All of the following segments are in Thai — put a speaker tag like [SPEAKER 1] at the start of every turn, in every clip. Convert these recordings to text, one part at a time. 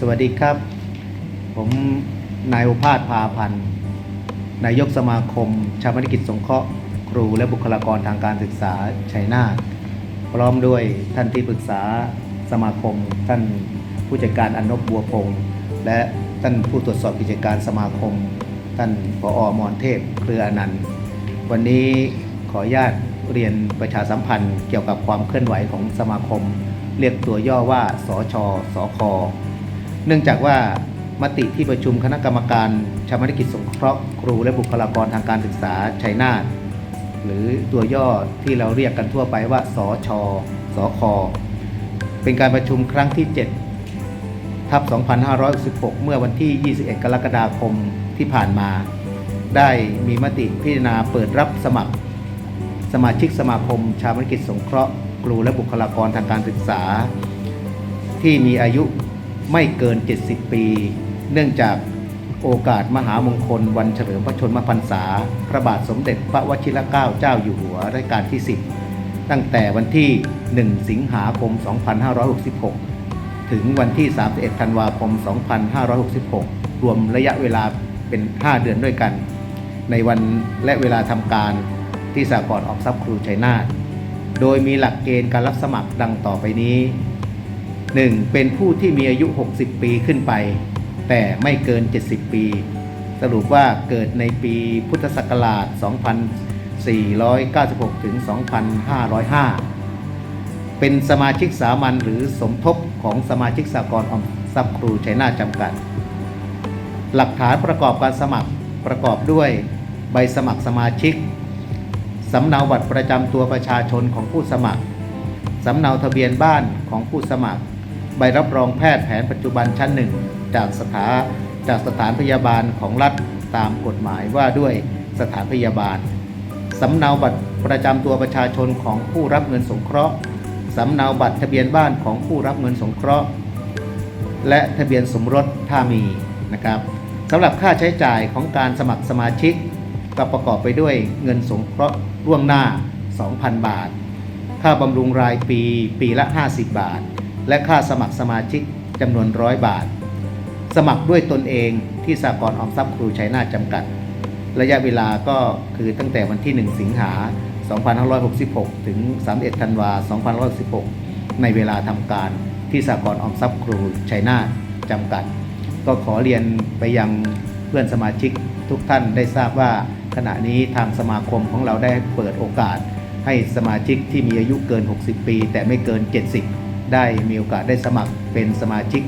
[SPEAKER 1] สวัสดีครับ ผมนายโอภาสพาพันธ์นายกสมาคม ชาวมนกิจสงเคราะห์ครูและบุคลากรทางการศึกษาชัยนาทพร้อมด้วยท่านที่ปรึกษาสมาคม ท่านผู้จัดการอนนบบัวพงศ์และท่านผู้ตรวจสอบกิจการสมาคม ท่านผอมรเทพเครืออนันต์ วันนี้ขออนุญาตเรียนประชาสัมพันธ์เกี่ยวกับความเคลื่อนไหวของสมาคม เรียกตัวย่อว่าสอชอสอค เนื่องจากว่ามติที่ประชุมคณะกรรมการชาวนกิจสงเคราะห์ครูและบุคลากรทางการศึกษาชัยนาทหรือตัวย่อที่เราเรียกกันทั่วไปว่าสอชอสอคอเป็นการประชุมครั้งที่ 7 ทับ 2516เมื่อวันที่ 21 กรกฎาคมที่ผ่านมา ได้มีมติพิจารณาเปิดรับสมัคร สมาชิกสมาคม ชาวนกิจสงเคราะห์ ครูและบุคลากรทางการศึกษา ที่มีอายุ ไม่เกิน 70 ปี เนื่องจากโอกาสมหามงคลวันเฉลิมพระชนมพรรษา พระบาทสมเด็จพระวชิรเกล้าเจ้าอยู่หัวรัชกาลที่ 10 ตั้งแต่วันที่ 1 สิงหาคม 2566 ถึงวันที่ 31 ธันวาคม 2566 รวมระยะเวลาเป็น 5 เดือนด้วยกัน ในวันและเวลาทำการที่สากลออมทรัพย์ครูชัยนาท โดยมีหลักเกณฑ์การรับสมัครดังต่อไปนี้ 1. เป็นผู้ที่มีอายุ 60 ปีขึ้นไป แต่ไม่เกิน 70 ปี สรุปว่าเกิดในปีพุทธศักราช 2496 ถึง 2505 เป็นสมาชิกสามัญหรือสมทบของสมาชิกสากลออมทรัพย์ครูชัยนาจำกัด หลักฐานประกอบการสมัครประกอบด้วย ใบสมัครสมาชิกสำเนาบัตรประจำตัวประชาชนของผู้สมัครสำเนาทะเบียนบ้านของผู้สมัคร ใบรับรองแพทย์แผนปัจจุบันชั้นหนึ่งจากสถาจากสถานพยาบาลของรัฐตามกฎหมายว่าด้วยสถานพยาบาล สำเนาบัตรประจำตัวประชาชนของผู้รับเงินสงเคราะห์ สำเนาบัตรทะเบียนบ้านของผู้รับเงินสงเคราะห์ และทะเบียนสมรสถ้ามีนะครับสำหรับค่าใช้จ่ายของการสมัครสมาชิกก็ประกอบไปด้วยเงินสงเคราะห์ล่วงหน้า 2,000 บาท ค่าบำรุงรายปีปีละ 50 บาท และค่าสมัครสมาชิกจำนวน100บาท สมัครด้วยตนเองที่สากลออมทรัพย์ครูชัยนาทจำกัด ระยะเวลาก็คือตั้งแต่วันที่ 1 สิงหา 2566 ถึง 31 ธันวา 2566 ในเวลาทำการที่สากลออมทรัพย์ครูชัยนาทจำกัด ก็ขอเรียนไปยังเพื่อนสมาชิกทุกท่านได้ทราบว่าขณะนี้ทางสมาคมของเราได้เปิดโอกาส ให้สมาชิกที่มีอายุเกิน 60 ปี แต่ไม่เกิน 70 ได้มีโอกาสได้สมัครเป็นสมาชิก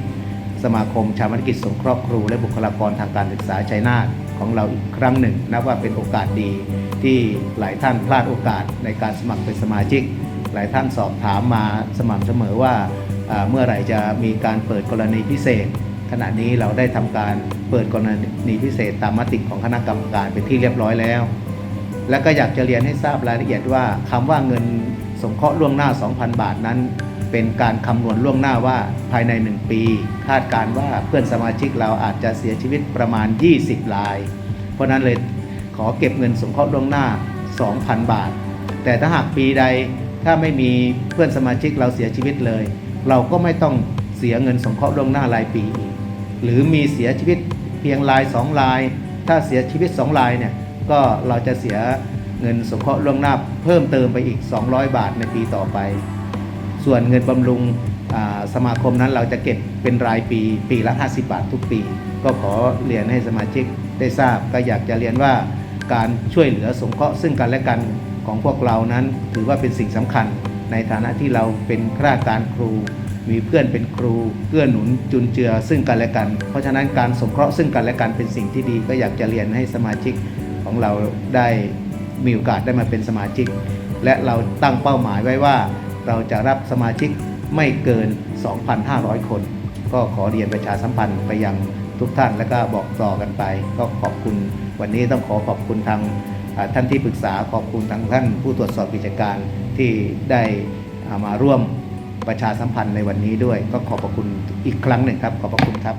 [SPEAKER 1] สมาคมชาวมนกิจสงเคราะห์ครู และบุคลากรทางการศึกษาชัยนาทของเราอีกครั้งหนึ่งนับว่าเป็นโอกาสดีที่หลายท่านพลาดโอกาสในการสมัครเป็นสมาชิก หลายท่านสอบถามมาสม่ำเสมอว่าเมื่อไหร่จะมีการเปิดกรณีพิเศษ ขณะนี้เราได้ทำการเปิดกรณีพิเศษตามมติของคณะกรรมการเป็นที่เรียบร้อยแล้ว และก็อยากจะเรียนให้ทราบรายละเอียดว่าคำว่าเงินสงเคราะห์ล่วงหน้า 2,000 บาทนั้น เป็นการคำนวณล่วงหน้าว่าภายใน 1 ปี คาดการว่าเพื่อนสมาชิกเราอาจจะเสียชีวิตประมาณ 20ราย เพราะนั้นเลยขอเก็บเงินสงเคราะห์ล่วงหน้า 2,000 บาท แต่ถ้าหากปีใดถ้าไม่มีเพื่อนสมาชิกเราเสียชีวิตเลย เราก็ไม่ต้องเสียเงินสงเคราะห์ล่วงหน้ารายปีอีกหรือมีเสียชีวิตเพียงรายสองราย ถ้าเสียชีวิตสองรายเนี่ยก็เราจะเสียเงินสงเคราะห์ล่วงหน้าเพิ่มเติมไปอีก 200 บาทในปีต่อไป ส่วนเงินบำรุงสมาคมนั้นเราจะเก็บเป็นรายปีปีละ 50 บาททุกปี ก็ขอเรียนให้สมาชิกได้ทราบ ก็อยากจะเรียนว่าการช่วยเหลือสงเคราะห์ซึ่งกันและกันของพวกเรานั้น ถือว่าเป็นสิ่งสำคัญ ในฐานะที่เราเป็นข้าราชการครู มีเพื่อนเป็นครูเกื้อหนุนจุนเจือซึ่งกันและกัน เพราะฉะนั้นการสงเคราะห์ซึ่งกันและกันเป็นสิ่งที่ดี ก็อยากจะเรียนให้สมาชิกของเราได้มีโอกาสได้มาเป็นสมาชิก และเราตั้งเป้าหมายไว้ว่า เราจะรับสมาชิกไม่เกิน 2,500 คน ก็ขอเรียนประชาสัมพันธ์ไปยังทุกท่านแล้วก็บอกต่อกันไป ก็ขอบคุณ วันนี้ต้องขอขอบคุณทางท่านที่ปรึกษาขอบคุณทางท่านผู้ตรวจสอบกิจการที่ได้ามาร่วมประชาสัมพันธ์ในวันนี้ด้วย ก็ขอบพระคุณอีกครั้งหนึ่งครับ ขอบพระคุณครับ